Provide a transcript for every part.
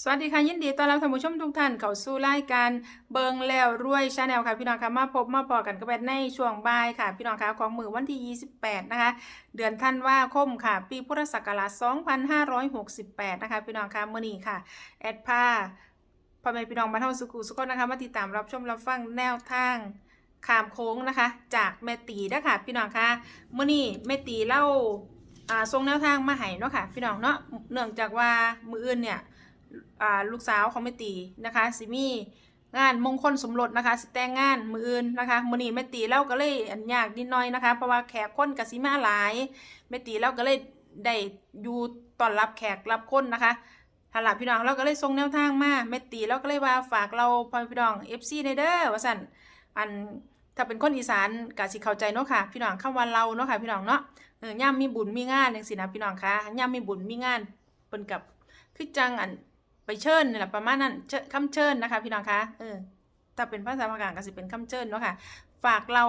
สวัสดีค่ะ ยินดีต้อนรับท่านผู้ชมทุกท่านเข้าสู่รายการเบิงแล้วรวยชาแนลค่ะพี่น้องค่ะมาพบมาพอกันกับแบในช่วงบ่ายค่ะ พี่น้องค่ะของมือวันที่ 28 นะคะ เดือนธันวาคมค่ะ ปีพุทธศักราช 2568 นะคะ พี่น้องค่ะมื้อนี้ค่ะ แอดผ้าพ่อแม่พี่น้องมาเท่าสุขุสุขนะคะมาติดตามรับชมรับฟังแนวทางขามโค้งนะคะ จากแม่ตีนะคะพี่น้องค่ะมื้อนี้แม่ตีเล่าอาทรงแนวทางมาให้เนาะค่ะ พี่น้องเนาะเนื่องจากว่ามืออื่นเนี่ย ลูกสาวของแม่ตีนะคะสิมีงานมงคลสมรสนะคะสิแต่งงานมืออื่นนะคะมือนี้แม่ตีเล่าก็เลยอันยากนิดหน่อยนะคะ เพราะว่าแขกคนกับสิมาหลายแม่ตีเล่าก็เลยได้อยู่ต้อนรับแขกรับคนนะคะถ้าหลับพี่น้องเราก็เลยส่งแนวทางมาแม่ตีเราก็เลยว่าฝากเราพ่อพี่น้อง FC ในเด้อว่าสั่นอันถ้าเป็นคนอีสานก็สิเข้าใจเนาะค่ะ พี่น้องคำว่าเราเนาะค่ะพี่น้องเนาะเออย่ามมีบุญมีงานจังซี่นะพี่น้องคะย่ามมีบุญมีงานเปิ้นกับคือจังอัน ไปเชิญนี่แหละประมาณนั้นเชิญคำเชิญนะคะ พี่น้องคะเออถ้าเป็นภาษาภาคกลางก็สิเป็นคำเชิญเนาะค่ะฝากเรา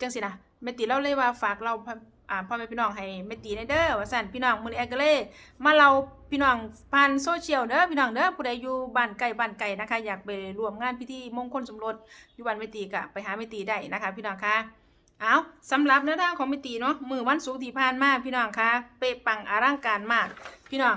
จังสินะแม่ตีเราเลยว่าฝากเราพ่ออ่าพ่อแม่พี่น้องให้แม่ตีในเด้อว่าสั่นพี่น้องมือแอกเลยมาเราพี่น้องผ่านโซเชียลเด้อพี่น้องเด้อผู้ใดอยู่บ้านไกลบ้านไกลนะคะ อยากไปร่วมงานพิธีมงคลสมรสอยู่บ้านแม่ตีก็ไปหาแม่ตีได้นะคะ พี่น้องคะเอาสำหรับแนวทางของแม่ตีเนาะมือวันศุกที่ผ่านมาพี่น้องคะเป๊ะปังอลังการมาก พี่น้อง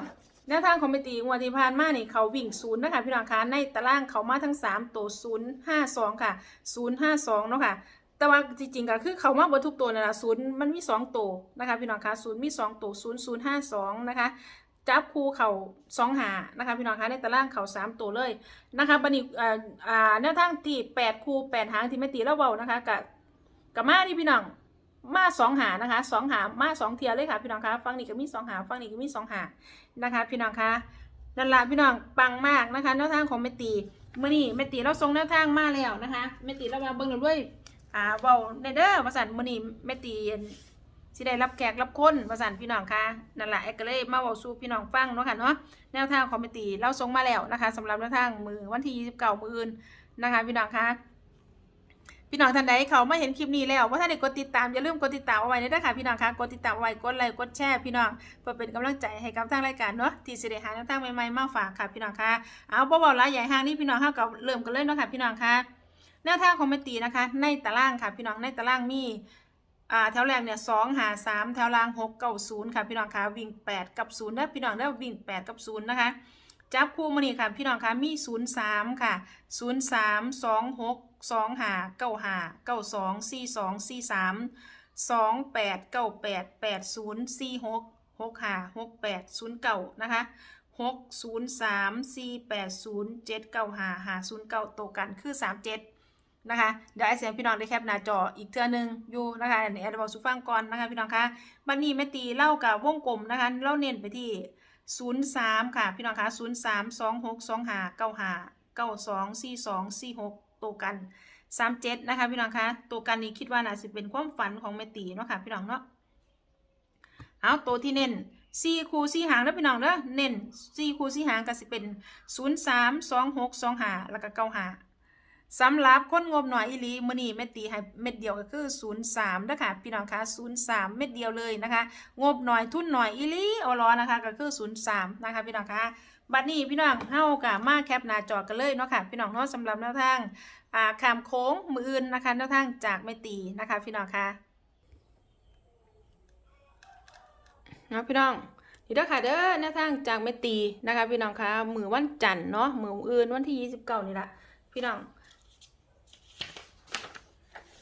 แนวทางของเมตีงวดที่ผ่านมานี่เขาวิ่งศูนย์นะคะพี่น้องคะในตารางเขามาทั้ง3ตัวศูนย์ห้าสองค่ะศูนย์ห้าสองเนาะค่ะแต่ว่าจริงๆก็คือเขามาบนทุกตัวนั่นแหละศูนย์มันมีสองตัวนะคะพี่น้องคะศูนย์มีสองตัวศูนย์ศูนย์ห้าสองนะคะจับคู่เขาสองหานะคะพี่น้องคะในตารางเขาสามตัวเลยนะคะบันนี้อ่าอ่าแนวทางที่แปดคู่แปดหางที่เมตีแล้วเบานะคะกับกับมาที่พี่น้อง มาสองหานะคะสองหามาสองเทียเลยค่ะพี่น้องคะฟังนี่ก็มีสองหาฟังนี่ก็มีสองหานะคะพี่น้องคะนั่นละพี่น้องปังมากนะคะแนวทางของเมตีเมื่อนี้เมตีเราทรงแนวทางมาแล้วนะคะเมตีเรามาเบิ่งเราด้วยอ่าเบาในเด้อประสันมื่อนี้เมตีสิได้รับแขกรับคนประสันพี่น้องคะนั่นแหละเอกก็เลยมาเบาสู่พี่น้องฟังเนาะค่ะเนาะแนวทางของเมตีเราทรงมาแล้วนะคะสำหรับแนวทางมือวันที่29มืออื่นนะคะ พี่น้องคะ พี่น้องท่านใดเขาไมาเห็นคลิปนี้แล้วว่าท่านใดกดติดตามอย่าลืมกดติดตามเอาไว้ด้วยค่ะพี่น้องคะกดติดตามเอาไว้กดไลค์กดแชร์พี่น้องเพื่อเป็นกำลังใจให้กับทางรายการเนาะที่สิได้หาแนวทางใหม่ๆมาฝากค่ะพี่น้องคะเอาบ่บอกละใหญ่ห้างนี่พี่น้องเฮากับเริ่มกันเลยเนาะค่ะพี่น้องคะแนวทางของแม่ตีนะคะ ในตารางค่ะพี่น้องในตารางมีอ่าแถวแรกเนี่ยสองหาสามแถวล่างหกเก้าศูนย์ค่ะพี่น้องคะวิ่งแปดกับศูนย์ได้อพี่น้องได้วิ่งแปดกับศูนย์นะคะ จับคู่มานี่ค่ะ พี่น้องคะมีศูนย์สามค่ะศูนย์สามสองหกสองหาเก้าหาเก้าสองสี่สองสี่สามสองแปดเก้าแปดแปดศูนย์สี่หกหกหาหกแปดศูนย์เก้านะคะหกศูนย์สามสี่แปดศูนย์เจ็ดเก้าหาหาศูนย์เก้าตัวกันคือสามเจ็ดนะคะเดี๋ยวไอเสียงพี่น้องได้แคปหน้าจออีกเทื่อนึงอยู่นะคะอันนี้แอดบอกสุฟังก่อนนะคะพี่น้องคะบันนี้แม่ตีเล่ากับวงกลมนะคะเล่าเน้นไปที่ ศูนย์สามค่ะ พี่น้องคะศูนย์สามสองหกสองหาเก้าห้าเก้าสองสี่สองสี่หกตัวกันสามเจ็ดนะคะพี่น้องคะตัวกันนี้คิดว่าน่าจะเป็นความฝันของแม่ตีเนาะค่ะพี่น้องเนาะเอาตัวที่เน้นสี่คูสี่หางแล้วพี่น้องเด้อเน้นสี่คูสี่หางก็สิเป็นศูนย์สามสองหกสองหาแล้วก็เก้าห้า สำหรับคนงบหน่อยอีลีมือนี้แม่ตีให้เม็ดเดียวก็คือศูนย์สามนะคะพี่น้องคะศูนย์สามเม็ดเดียวเลยนะคะ งบหน่อยทุนหน่อยอีลีออรอนะคะก็คือศูนย์สามนะคะพี่น้องคะบัดนี้พี่น้องเฮากับมาแคปหน้าจอกันเลยเนาะค่ะพี่น้องเนาะสำหรับแนวทางอ่าขามโค้งมืออื่นนะคะแนวทางจากไม่ตีนะคะ พี่น้องคะเนาะพี่น้องนี่เด้อค่ะเด้อแนวทางจากไม่ตีนะคะ พี่น้องคะมือวันจันทร์เนาะมืออื่นวันที่ยี่สิบเก้านี่ละพี่น้อง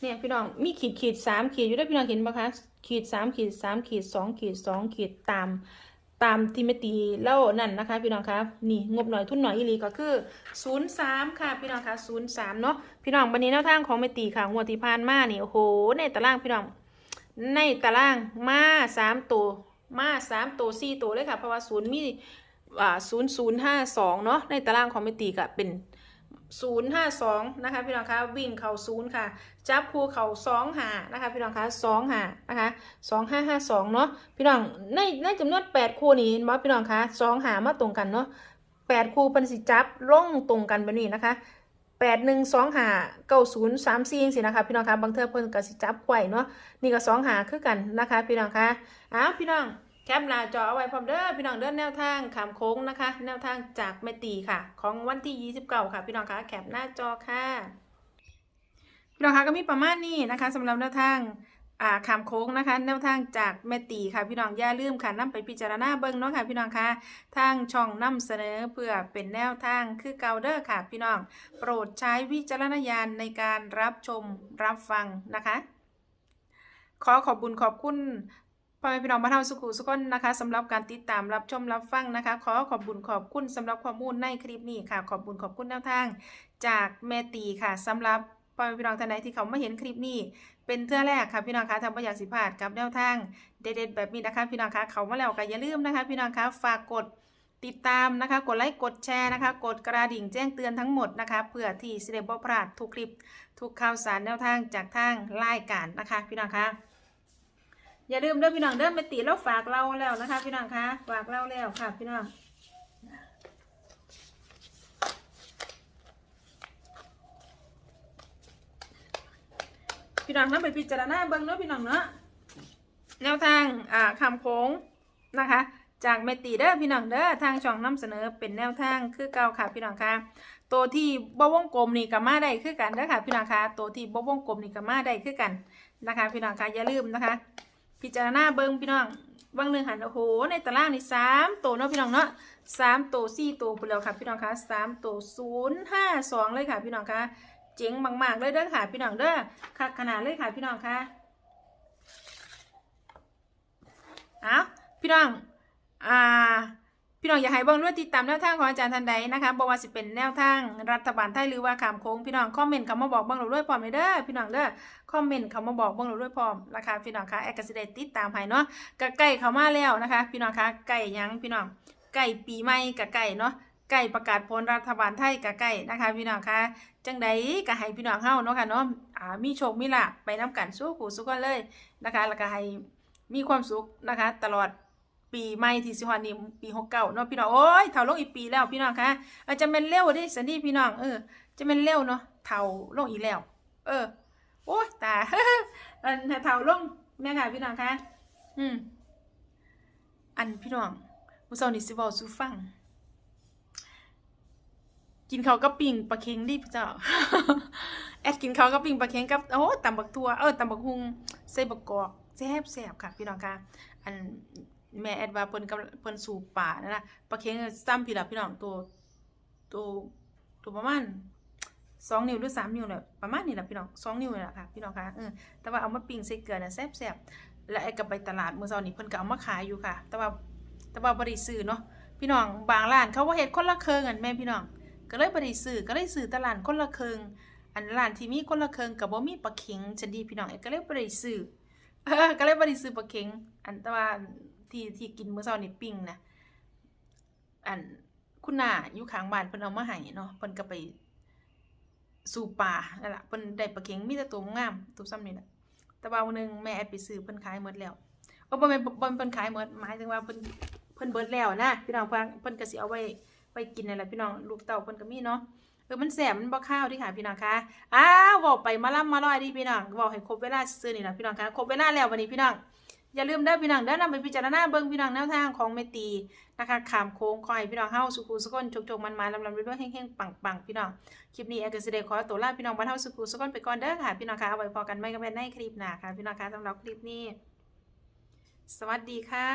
เนี่ยพี่น้องมีขีดขีดสามขีดอยู่ด้วยพี่น้องเห็นปะคะขีดสามขีดสามขีดสองขีดสองขีดตามตามที่มตีเล่านั่นนะคะ พี่น้องคะนี่งบหน่อยทุนหน่อยอีลีก็คือศูนย์สามค่ะพี่น้องคะศูนย์สามเนาะพี่น้องวันนี้แนวทางของมตีค่ะงวดที่ผ่านมานี่โอ้โหในตารางพี่น้องในตารางมาสามตัวมาสามตัวสี่ตัวเลยค่ะเพราะว่าศูนย์มีอ่าศูนย์ศูนย์ห้าสองเนาะในตารางของมตีก็เป็น ศูนย์ห้าสองนะคะพี่น้องคะวิ่งเข่าศูนย์ค่ะ จับคู่เข่าสองหานะคะพี่น้องคะสองหานะคะสองห้าห้าสองเนาะพี่น้องในในจำนวนแปดคู่นี้เห็นบ่พี่น้องคะสองหามาตรงกันเนาะแปดคู่เป็นสิจับลงตรงกันแบบนี้นะคะแปดหนึ่งสองหาเก้าศูนย์สามสี่สินะคะพี่น้องคะบางเทอเพิ่นกับสิจับไข่เนาะนี่ก็สองหาคือกันนะคะพี่น้องคะอ้าวพี่น้อง แคปหน้าจอเอาไว้พร้อมเด้อพี่น้องเด้อแนวทางขามโค้งนะคะ แนวทางจากแม่ตีค่ะ ของวันที่ 29 ค่ะ พี่น้องคะแคปหน้าจอค่ะ พี่น้องคะก็มีประมาณนี้นะคะสำหรับแนวทางอ่าขามโค้งนะคะ แนวทางจากแม่ตีค่ะ พี่น้องอย่าลืมค่ะนํไปพิจารณาเบิ่งเนาะค่ะ พี่น้องคะทางช่องนํเสนอเพื่อเป็นแนวทางคือเกาเด้อค่ะ พี่น้อง โปรดใช้วิจารณญาณในการรับชมรับฟังนะคะ ขอขอบบุญขอบคุณ พ่อแม่พี่น้องบ้านเฮาสุขุสุขนนะคะสำหรับการติดตามรับชมรับฟังนะคะ ขอขอบบุญขอบคุณสำหรับข้อมูลในคลิปนี้ค่ะ ขอบบุญขอบคุณแนวทาง จากแม่ตีค่ะสำหรับพ่อแม่พี่น้องท่านใดที่เขามาเห็นคลิปนี้ เป็นเทื่อแรกค่ะพี่น้องคะทำประหยัดสิพลาดกับแนวทางเด็ดๆแบบนี้นะคะ พี่น้องคะเขามาแล้วก็อย่าลืมนะคะ พี่น้องคะฝากกดติดตามนะคะ กดไลค์กดแชร์นะคะ กดกระดิ่งแจ้งเตือนทั้งหมดนะคะเพื่อที่สิได้บ่พลาดทุกคลิป ทุกข่าวสารแนวทางจากทางรายการนะคะ พี่น้องคะ อย่าลืมเด้อพี่น้องเด้อไปตีแล้วฝากเราแล้วนะคะ พี่น้องคะฝากเราแล้วค่ะ พี่น้องพี่น้องนั่งไปพิจารณาเบิ่งเนาะพี่น้องเนาะแนวทางอ่าคำโค้งนะคะ จากเมตีเด้อพี่น้องเด้อทางช่องนำเสนอเป็นแนวทางคือเก่าค่ะพี่น้องค่ะตัวที่บ่วงกลมนี่ก็มาได้คือกันเด้อค่ะพี่น้องคะตัวที่บ่วงกลมนี่ก็มาได้คือกันนะคะ พี่น้องคะอย่าลืมนะคะ พิจารณาเบิ้งพี่น้องบังหนึ่งหันโอ้โห ในตารางนี่สามตัวเนาะพี่น้องเนาะสามตัวสี่ตัวไปแล้วค่ะพี่น้องคะสามตัวศูนย์ห้าสองเลยค่ะพี่น้องคะเจ๋งมากๆเลยเด้อค่ะพี่น้องเด้อคักขนาดเลยค่ะพี่น้องคะเอาพี่น้องอ่า พี่น้องอยากให้เบิ่งด้วยติดตามแนวทางของอาจารย์ทันใดนะคะบอกว่าสิเป็นแนวทางรัฐบาลไทยหรือว่าขามโค้งพี่น้องคอมเมนต์คำมาบอกเบิ่งเราด้วยพร้อมเลยเด้อพี่น้องเด้อคอมเมนต์คำมาบอกเบิ่งเราด้วยพร้อมนะคะพี่น้องคะแอคกสิได้ติดตามให้เนาะกะไก่เข้ามาแล้วนะคะ พี่น้องคะไก่ยังพี่น้องไก่ปีใหม่กะไก่เนาะไก่ประกาศผลรัฐบาลไทยกะไก่นะคะ พี่น้องคะจังใดก็ให้พี่น้องเฮาเนาะค่ะเนาะอ่ามีโชคมีลาภไปนํกันสู้ขู่สู้กันเลยนะคะ แล้วก็ให้มีความสุขนะคะ ตลอด ปีใหม่ที่สิฮอดนี่ปีหกเก้าเนาะพี่น้องโอ้ยเท่าลงอีกปีแล้วพี่น้องคะออจจะเป็นเร็วดิสันนี่พี่น้องเออจะเป็นเร็วเนาะเท่าลงอีกแล้ว เออโอ้ยตายเออเท่าลงแม่ค่ะพี่น้องคะอืมอันพี่น้องมื้อเช้านี้สิเว้าสู่ฟัง กินเขากับปิ่งปลาเค็งดิพี่เจ้าแอดกินเขากับปิ่งปลาเค็งกับโอ้ตำบักทัวเออตำบักฮุงใส่บักกอกแซ่บแซ่บค่ะ พี่น้องคะอัน แม่แอดว่าเพิ่นกำลังเพิ่นสู่ป่านั่นน่ะปลาเค็งซ้ำพี่ล่ะพี่น้องตัวตัวตัวประมาณสองนิ้วหรือสามนิ้วแหละประมาณนี้แหละพี่น้องสองนิ้วนี่แหละค่ะพี่น้องคะเออแต่ว่าเอามาปิ้งใส่เกลือน่ะแซ่บๆและไอ้กับไปตลาดมื้อเช้านี้เพิ่นก็เอามาขายอยู่ค่ะ แต่ว่าแต่ว่าบ่ได้ซื้อเนาะพี่น้องบางร้านเขาว่าเฮ็ดคนละเครื่องกันแม่พี่น้อง ก็เลยบ่ได้ซื้อก็เลยซื้อตลาดคนละเครื่องอันร้านที่มีคนละเครื่องก็บ่มีปลาเค็งจังดีพี่น้องเอ้ก็เลยบ่ได้ซื้อก็เลยบ่ได้ซื้อปลาเค็งอันแต่ว่า ที่ที่กินมื้อเช้านี่ปิ้งนะอันคุณนาอยู่ข้างบ้านเพิ่นเอามาให้เนาะเพิ่นก็ไปสู่ป่านั่นล่ะเพิ่นได้ปลาเข็งมีแต่ตัวงามตัวซ้ำนี่แหละแต่ว่าวันหนึงแม่แอดไปซื้อเพิ่นขายหมดแล้วเออบ่แม่นบ่แม่เพิ่นขายหมดหมายถึงว่าเพิ่นเพิ่นเบิดแล้วนะพี่น้องเพิ่นเพิ่นก็สิเอาไว้ไว้กินนั่นแหละพี่น้องลูกเต้าเพิ่นก็มีเนาะเออมันแสบมันบ่ข้าวเดิค่ะพี่น้องคะอ้าวเว้าไปมาล่ำมาลอยดิพี่น้องเว้าให้ครบเวลาซื่อนี่ล่ะพี่น้องคะครบเวลาแล้ววันนี้พี่น้อง อย่าลืมเด้อพี่น้องเด้อนำไปพิจารณาเบิ่งพี่น้องแนวทางของเมตีนะคะขามโค้งคอยพี่น้องเฮาสุขุสุขนจกๆมันๆลำๆด้วยๆแห้งๆปังๆพี่น้องคลิปนี้แอร์ก็สิได้ขอตัวลาพี่น้องบ้านเฮาสุขุสุขนไปก่อนเด้อค่ะพี่น้องคะเอาไว้พอกันไม่กับแม่ในคลิปหน้าค่ะพี่น้องคะสำหรับคลิปนี้ สวัสดีค่ะ